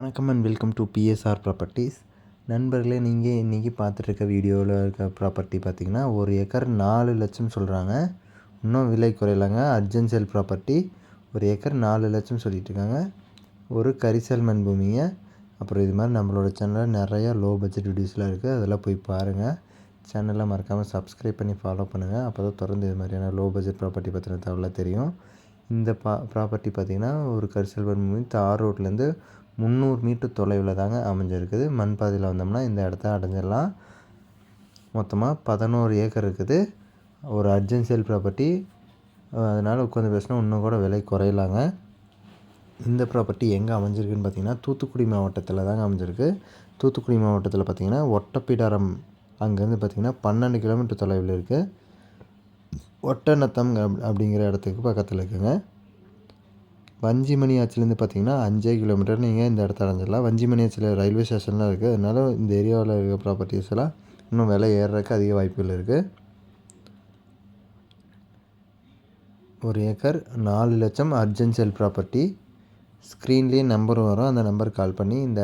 வணக்கம் and welcome to BSR properties நண்பர்களே நீங்கள் இன்றைக்கி பார்த்துட்ருக்க வீடியோவில் இருக்க ப்ராப்பர்ட்டி பார்த்திங்கன்னா ஒரு ஏக்கர் நாலு லட்சம் சொல்கிறாங்க இன்னும் விலை குறையலாங்க. அர்ஜென்ட் சேல் ப்ராப்பர்ட்டி ஒரு ஏக்கர் நாலு லட்சம் சொல்லிகிட்ருக்காங்க ஒரு கரிசல் மண் பூமிங்க. அப்புறம் இது மாதிரி நம்மளோட சேனலில் நிறையா லோ பட்ஜெட் வீடியோஸ்லாம் இருக்குது அதெல்லாம் போய் பாருங்கள் சேனலில் மறக்காமல் சப்ஸ்கிரைப் பண்ணி ஃபாலோ பண்ணுங்கள் அப்போ தான் தொடர்ந்து இது மாதிரியான லோ பட்ஜெட் ப்ராப்பர்ட்டி பற்றின தகவலாக தெரியும். இந்த பா ப்ராப்பர்ட்டி பார்த்திங்கன்னா ஒரு கரிசல் மண் பூமி தார் ரோட்லேருந்து முந்நூறு மீட்டர் தொலைவில் தாங்க அமைஞ்சிருக்குது. மண் பாதையில் வந்தோம்னா இந்த இடத்த அடைஞ்சிடலாம். மொத்தமாக பதினோரு ஏக்கர் இருக்குது. ஒரு அர்ஜென்ட் சேல் ப்ராப்பர்ட்டி அதனால் உட்காந்து பேசினா இன்னும் கூட விலை குறையலாங்க. இந்த ப்ராப்பர்ட்டி எங்கே அமைஞ்சிருக்குன்னு பார்த்தீங்கன்னா தூத்துக்குடி மாவட்டத்தில் தாங்க அமைஞ்சிருக்கு. தூத்துக்குடி மாவட்டத்தில் பார்த்திங்கன்னா ஒட்டப்பிடாரம் அங்கேருந்து பார்த்திங்கன்னா பன்னெண்டு கிலோமீட்டர் தொலைவில் இருக்குது ஒட்டநத்தம் அப்படிங்கிற இடத்துக்கு பக்கத்தில் இருக்குங்க. வஞ்சிமணி ஆச்சிலேருந்து பார்த்தீங்கன்னா அஞ்சே கிலோமீட்டர். நீங்கள் இந்த இடத்த அடைஞ்சிடலாம் வஞ்சிமணி ஆச்சில் ரயில்வே ஸ்டேஷன்லாம் இருக்குது அதனால இந்த ஏரியாவில் இருக்க ப்ராப்பர்ட்டிஸ் எல்லாம் இன்னும் விலை ஏறுறதுக்கு அதிக வாய்ப்புகள் இருக்குது ஒரு ஏக்கர் நாலு லட்சம் அர்ஜென்ட் சேல் ப்ராப்பர்ட்டி ஸ்க்ரீன்லேயே நம்பர் வரும். அந்த நம்பர் கால் பண்ணி இந்த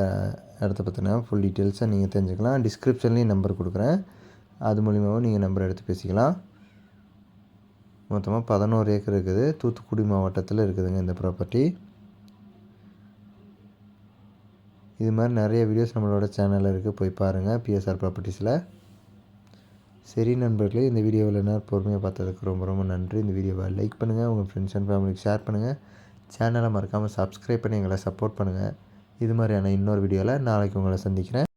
இடத்த பற்றின ஃபுல் டீட்டெயில்ஸை நீங்கள் தெரிஞ்சுக்கலாம். டிஸ்கிரிப்ஷன்லேயும் நம்பர் கொடுக்குறேன். அது மூலிமாவும் நீங்கள் நம்பர் எடுத்து பேசிக்கலாம். மொத்தமாக பதினோரு ஏக்கர் இருக்குது. தூத்துக்குடி மாவட்டத்தில் இருக்குதுங்க இந்த ப்ராப்பர்ட்டி இது மாதிரி நிறைய வீடியோஸ் நம்மளோட சேனலில் இருக்குது போய் பாருங்கள் பிஎஸ்ஆர் ப்ராப்பர்ட்டிஸில் சரி நண்பர்களே இந்த வீடியோவில் என்ன பொறுமையாக பார்த்ததுக்கு ரொம்ப ரொம்ப நன்றி. இந்த வீடியோவை லைக் பண்ணுங்கள் உங்கள் ஃப்ரெண்ட்ஸ் அண்ட் ஃபேமிலிக்கு ஷேர் பண்ணுங்கள் சேனலை மறக்காமல் சப்ஸ்கிரைப் பண்ணி எங்களை சப்போர்ட் பண்ணுங்கள் இது மாதிரியான இன்னொரு வீடியோவில் நாளைக்கு உங்களை சந்திக்கிறேன்.